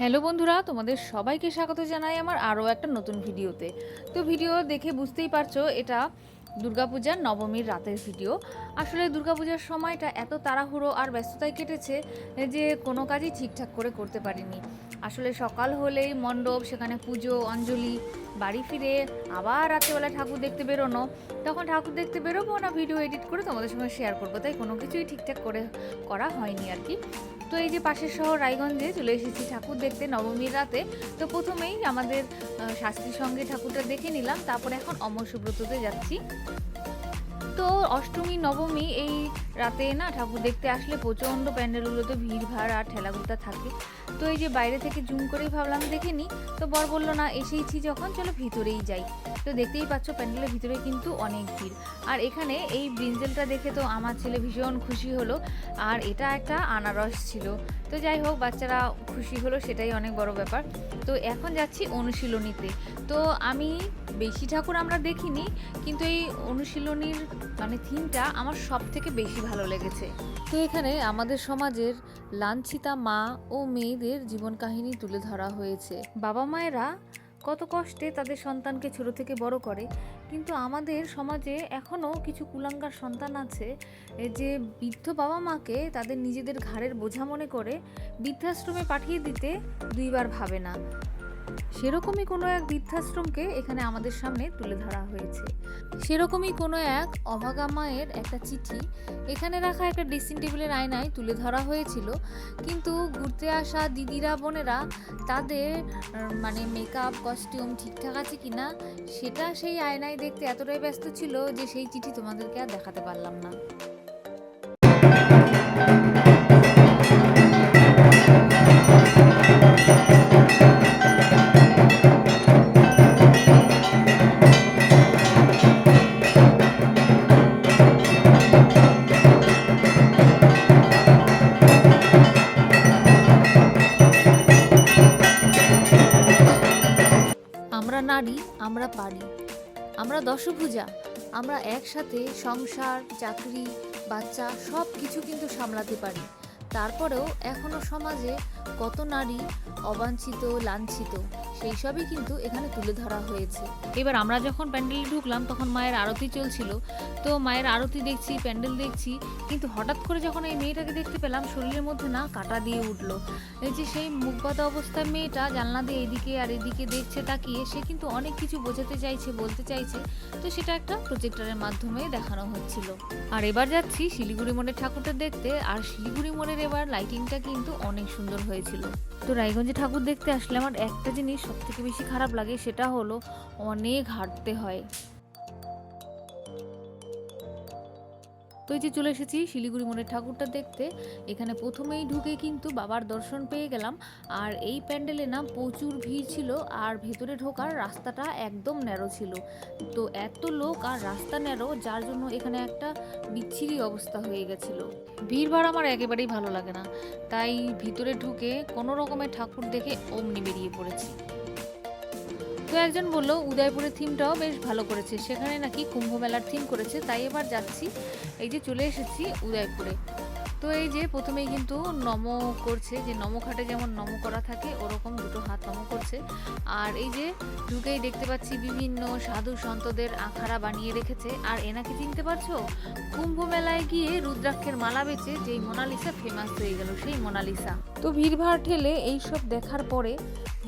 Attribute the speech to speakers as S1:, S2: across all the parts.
S1: Hello বন্ধুরা, তোমাদের সবাইকে স্বাগত জানাই আমার আরও একটা নতুন ভিডিওতে। তো ভিডিও দেখে বুঝতেই পারছ, এটা দুর্গাপূজার নবমীর রাতের ভিডিও। আসলে দুর্গাপূজার সময়টা এত তাড়াহুড়ো আর ব্যস্ততায় কেটেছে যে কোনো কাজই ঠিকঠাক করে করতে পারিনি। আসলে সকাল হলেই মণ্ডপ সেখানে পুজো অঞ্জলি বাড়ি ফিরে আবার রাত্রেবেলা ঠাকুর দেখতে বেরোনো। তখন ঠাকুর দেখতে বেরোবো না ভিডিও এডিট করে তোমাদের সঙ্গে শেয়ার করব। তাই কোনো কিছুই ঠিকঠাক করে করা হয়নি আর কি। তো এই যে পাশের শহর রায়গঞ্জে চলে এসেছি ঠাকুর দেখতে নবমীর রাতে। তো প্রথমেই আমাদের আহ, শাস্ত্রীর সঙ্গে ঠাকুরটা দেখে নিলাম তারপরে এখন অমর সুব্রততে যাচ্ছি। তো অষ্টমী, নবমী এই রাতে না ঠাকুর দেখতে আসলে প্রচণ্ড প্যান্ডেলগুলোতে ভিড় ভাড় আর ঠেলাগুলোটা থাকে। তো এই যে বাইরে থেকে জুম করেই ভাবলাম দেখে নিই তো বর বলল, না, এসেইছি যখন, চলো ভিতরেই যাই। তো দেখতেই পাচ্ছ প্যান্ডেলের ভিতরে কিন্তু অনেক ভিড়। আর এখানে এই ব্রিঞ্জেলটা দেখে তো আমার ছেলে ভীষণ খুশি হলো। আর এটা একটা আনারস ছিল। তো যাই হোক, বাচ্চারা খুশি হলো, সেটাই অনেক বড় ব্যাপার। তো এখন যাচ্ছি অনুশীলনীতে। তো আমি, বেশি ঠাকুর আমরা দেখিনি, কিন্তু এই অনুশীলনীর মানে থিমটা আমার সব থেকে বেশি ভালো লেগেছে। তো এখানে আমাদের সমাজের লাঞ্ছিতা মা ও মেয়েদের জীবন কাহিনী তুলে ধরা হয়েছে। বাবা মায়েরা কত কষ্টে তাদের সন্তানকে ছোট থেকে বড় করে কিন্তু আমাদের সমাজে এখনও কিছু কুলাঙ্গার সন্তান আছে যে বৃদ্ধ বাবা মাকে তাদের নিজেদের ঘাড়ের বোঝা মনে করে বৃদ্ধাশ্রমে পাঠিয়ে দিতে দুইবার ভাবে না। সেরকমই কোনো এক বৃদ্ধাশ্রমকে এখানে আমাদের সামনে তুলে ধরা হয়েছে। সেরকমই কোনো এক অভাগা মায়ের একটা চিঠি এখানে রাখা একটা ড্রেসিং টেবিলের আয়নায় তুলে ধরা হয়েছিল। কিন্তু ঘুরতে আসা দিদিরা, বোনেরা তাদের মানে মেকআপ কস্টিউম ঠিকঠাক আছে কিনা সেটা সেই আয়নায় দেখতে এতটাই ব্যস্ত ছিল যে সেই চিঠি তোমাদেরকে আর দেখাতে পারলাম না। নারী, আমরা পারি। আমরা দশভুজা, আমরা একসাথে সংসার, চাকরি, বাচ্চা সব কিছু কিন্তু সামলাতে পারি। তারপরেও এখনও সমাজে কত নারী অবাঞ্ছিত, লাঞ্ছিত? সেই সবই কিন্তু এখানে তুলে ধরা হয়েছে। এবার আমরা যখন প্যান্ডেলে ঢুকলাম, তখন মায়ের আরতি চলছিল। তো মায়ের আরতি দেখছি, প্যান্ডেল দেখছি, কিন্তু হঠাৎ করে যখন এই মেয়েটাকে দেখতে পেলাম, শরীরের মধ্যে না কাটা দিয়ে উঠল। এই যে সেই মুখবাদা অবস্থায় মেয়েটা জানলা দিয়ে এদিকে আর এদিকে দেখছে, তাকিয়ে সে কিন্তু অনেক কিছু বোঝাতে চাইছে, বলতে চাইছে। তো সেটা একটা প্রজেক্টরের মাধ্যমে দেখানো হচ্ছিল। আর এবার যাচ্ছি শিলিগুড়ি মনের ঠাকুরটা দেখতে, আর শিলিগুড়ি মনের এবার লাইটিংটা কিন্তু অনেক সুন্দর হয়েছিল। তো রায়গঞ্জে ঠাকুর দেখতে আসলে আমার একটা জিনিস সব থেকে বেশি খারাপ লাগে সেটা হলো অনেক হাঁটতে হয়। তো এই যে চলে এসেছি শিলিগুড়ি মনের ঠাকুরটা দেখতে। এখানে প্রথমেই ঢুকে কিন্তু বাবার দর্শন পেয়ে গেলাম। আর এই প্যান্ডেলে না প্রচুর ভিড় ছিল আর ভেতরে ঢোকার রাস্তাটা একদম ন্যারো ছিল। তো এত লোক আর রাস্তা ন্যারো, যার জন্য এখানে একটা বিচ্ছিরি অবস্থা হয়ে গেছিল। ভিড় ভাড় আমার একেবারেই ভালো লাগে না। তাই ভিতরে ঢুকে কোনো রকমের ঠাকুর দেখে অমনি বেরিয়ে পড়েছি। একজন বলল, উদয়পুরের থিমটাও বেশ ভালো করেছে। সেখানে নাকি কুম্ভ মেলার থিম করেছে। তাই এবার যাচ্ছি। এই যে চলে এসেছি উদয়পুরে। তো এই যে প্রথমেই কিন্তু নম করছে, যে নমখাটে যেমন নম করা থাকে, ওরকম দুটো হাত নম করছে। আর এই যে ঢুকেই দেখতে পাচ্ছি বিভিন্ন সাধু সন্তদের আখাড়া বানিয়ে রেখেছে। আর এনাকে চিনতে পারছ? কুম্ভ মেলায় গিয়ে রুদ্রাক্ষের মালা বেচে যেই মোনালিসা ফেমাস হয়ে গেল, সেই মোনালিসা। তো ভিড়ভাড় ঠেলে এইসব দেখার পরে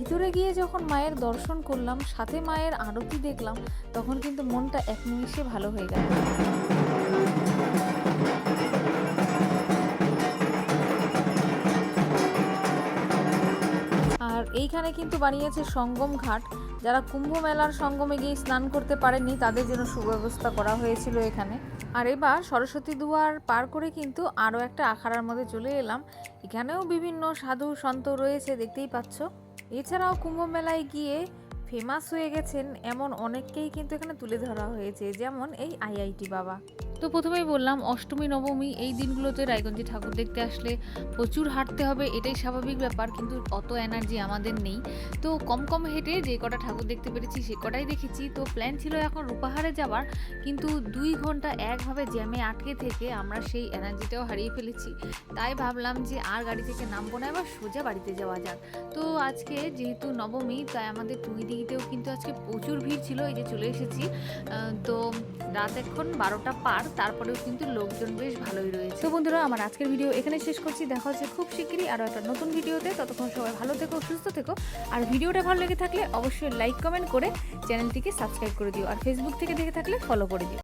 S1: ভিতরে গিয়ে যখন মায়ের দর্শন করলাম, সাথে মায়ের আরতি দেখলাম, তখন কিন্তু মনটা এক নিমিষে ভালো হয়ে গেল। আর এইখানে কিন্তু বানিয়েছে সঙ্গম ঘাট। যারা কুম্ভ মেলার সঙ্গমে গিয়ে স্নান করতে পারেনি তাদের জন্য সুব্যবস্থা করা হয়েছিল এখানে। আর এবার সরস্বতী দুয়ার পার করে কিন্তু আরও একটা আখাড়ার মধ্যে চলে এলাম। এখানেও বিভিন্ন সাধু সন্ত রয়েছে, দেখতেই পাচ্ছ। এছাড়াও কুম্ভ মেলায় গিয়ে ফেমাস হয়ে গেছেন এমন অনেককেই কিন্তু এখানে তুলে ধরা হয়েছে, যেমন এই আইআইটি বাবা। তো প্রথমেই বললাম, অষ্টমী, নবমী এই দিনগুলোতে রায়গঞ্জে ঠাকুর দেখতে আসলে প্রচুর হাঁটতে হবে, এটাই স্বাভাবিক ব্যাপার, কিন্তু অত এনার্জি আমাদের নেই। তো কম কম হেঁটে যে কটা ঠাকুর দেখতে পেরেছি সে কটাই দেখেছি। তো প্ল্যান ছিল এখন রূপাহারে যাওয়ার কিন্তু দুই ঘণ্টা একভাবে জ্যামে আটকে থেকে আমরা সেই এনার্জিটাও হারিয়ে ফেলেছি। তাই ভাবলাম যে আর গাড়ি থেকে নামবো না, এবার সোজা বাড়িতে যাওয়া যাক। তো আজকে যেহেতু নবমী, তাই আমাদের টুইদিঘিতেও কিন্তু আজকে প্রচুর ভিড় ছিল, এই যে চলে এসেছি। তো রাত এখন বারোটা পার তারপরেও কিন্তু লোকজন বেশ ভালোই রয়েছে। তো বন্ধুরা, আমার আজকের ভিডিও এখানে শেষ করছি। দেখা হচ্ছে খুব শিগগিরই আরও একটা নতুন ভিডিওতে। ততক্ষণ সবাই ভালো থেকো, সুস্থ থেকো। আর ভিডিওটা ভালো লেগে থাকলে অবশ্যই লাইক, কমেন্ট করে চ্যানেলটিকে সাবস্ক্রাইব করে দিও। আর ফেসবুক থেকে দেখে থাকলে ফলো করে দিও।